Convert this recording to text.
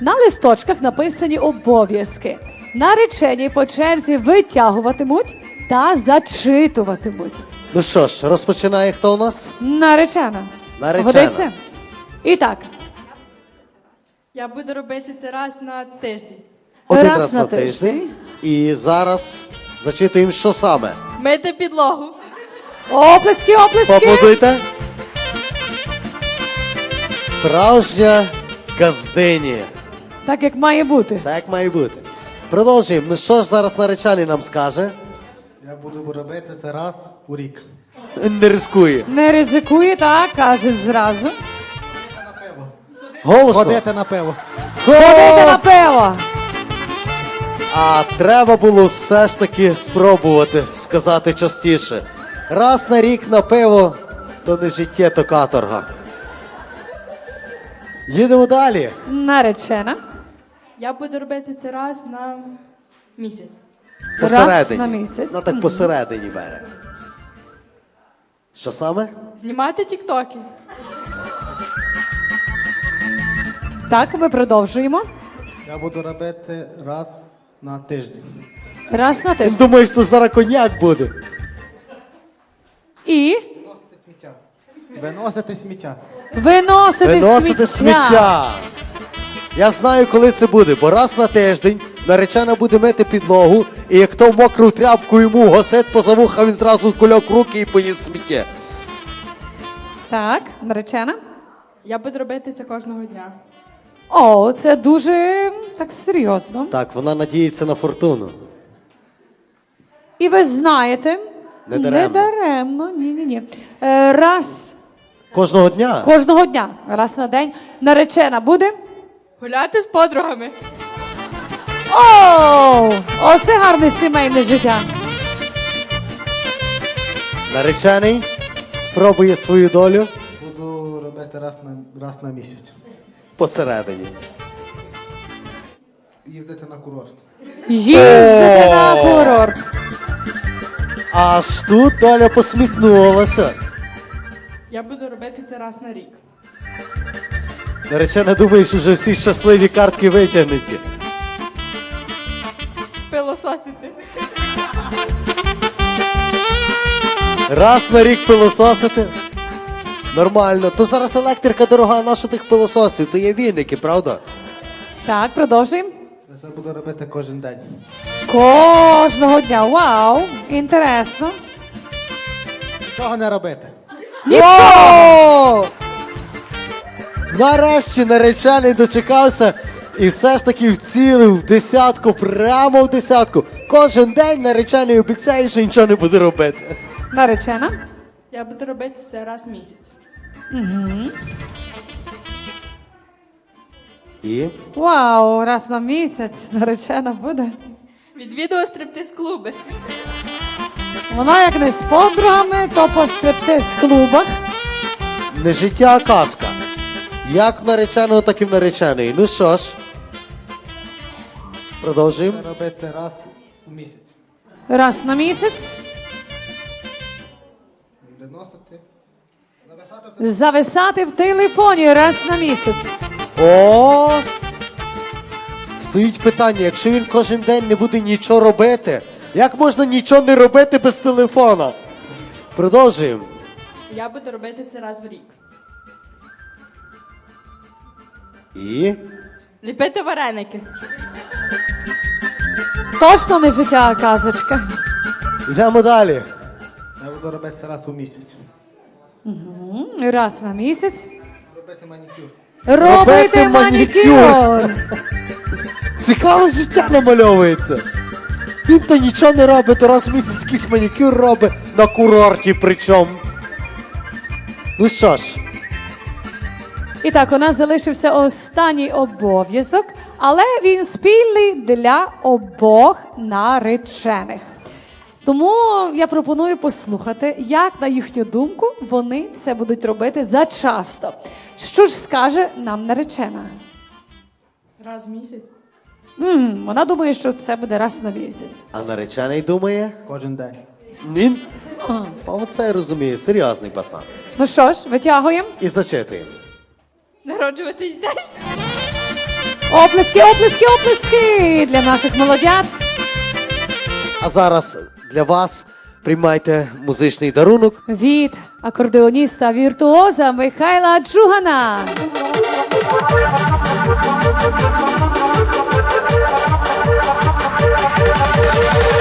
На листочках написані обов'язки. Наречені по черзі витягуватимуть та зачитуватимуть. Ну що ж, розпочинає хто у нас? Наречена. Наречена. Годиться? І так, Я буду робити це раз на тиждень. Один Раз раз, на на тиждень. І зараз зачитуємо, що саме. Мити підлогу. оплески, оплески. Поаплодуйте. Справжня газдині. Так як має бути. Так має бути. Продовжуємо. Ну що ж зараз наречений нам скаже? Я буду робити це раз у рік. Не рискує. Не ризикує, так, каже зразу. Голосно. Ходити на пиво. Ходити на пиво. А треба було все ж таки спробувати сказати частіше. Раз на рік на пиво, то не життя, то каторга. Їдемо далі. Наречена. Я буду робити це раз на місяць. Раз на місяць. Ну так посередині бере. Що саме? Знімати тіктоки. Так, ми продовжуємо. Я буду робити раз на тиждень. Раз на тиждень. Думаєш, тут зараз коньяк буде? І Виносити сміття. Виносити сміття. виносити, Виносити сміття. Я знаю, коли це буде, бо раз на тиждень наречена буде мити підлогу, і як то мокру тряпку йому гасет поза вуха, він зразу кульок в руки і поніс сміття. Так, наречена. Я буду робити це кожного дня. О, це дуже так серйозно. Так, вона надіється на фортуну. І ви знаєте, Не даремно. не даремно, ні, ні, ні. Раз Кожного дня. кожного дня, раз на день, наречена буде. Гуляти з подругами. О, оце гарне сімейне життя. Наречений спробує свою долю Буду робити раз на, раз на місяць. посередині. Їздити на курорт. Їздити О! на курорт. Аж тут доля посміхнулася. Я буду робити це раз на рік. Наречена думає, що вже всі щасливі картки витягнуті. Пилососити. Раз на рік пилососити. Нормально. То зараз електрика дорога, а на тих пилососів? То є вінники, правда? Так, продовжуємо. Я це буду робити кожен день. Кожного дня. Вау! Інтересно. Нічого не робити. О! Нарешті наречений дочекався і все ж таки вцілив в десятку, прямо в десятку. Кожен день наречений обіцяє, що нічого не буде робити. Наречена. Я буду робити це раз в місяць. І Вау, раз на місяць наречена буде. Відвідую стриптиз клуби. Вона як не з подругами, то по стриптиз-клубах. не життя, а казка. Як в нареченого, так і в нареченої. Ну що ж, продовжуємо. Це робити раз у місяць. Раз на місяць. Зависати в телефоні раз на місяць. О! Стоїть питання, якщо він кожен день не буде нічого робити, як можна нічого не робити без телефона? Продовжуємо. Я буду робити це раз в рік. І Ліпити вареники. Точно не життя, а казочка. йдемо далі. Я буду робити це раз у місяць. М, Раз на місяць. Робити манікюр. Робити Робити манікюр. Цікаве життя намальовується. Він то нічого не робить, то раз в місяць якийсь манікюр робить на курорті причому. Ну що ж, І так, у нас залишився останній обов'язок, але він спільний для обох наречених. Тому я пропоную послухати, як, на їхню думку, вони це будуть робити зачасто. Що ж скаже нам наречена? Раз в місяць. м вона думає, що це буде раз на місяць. а наречений думає, Кожен день. він, А. оце я розумію, серйозний пацан. Ну що ж, витягуємо. І зачитуємо. Народжуватись день. Оплески, оплески, оплески для наших молодят. А зараз для вас приймайте музичний дарунок. Від акордеоніста віртуоза Михайла Джугана. Дякую.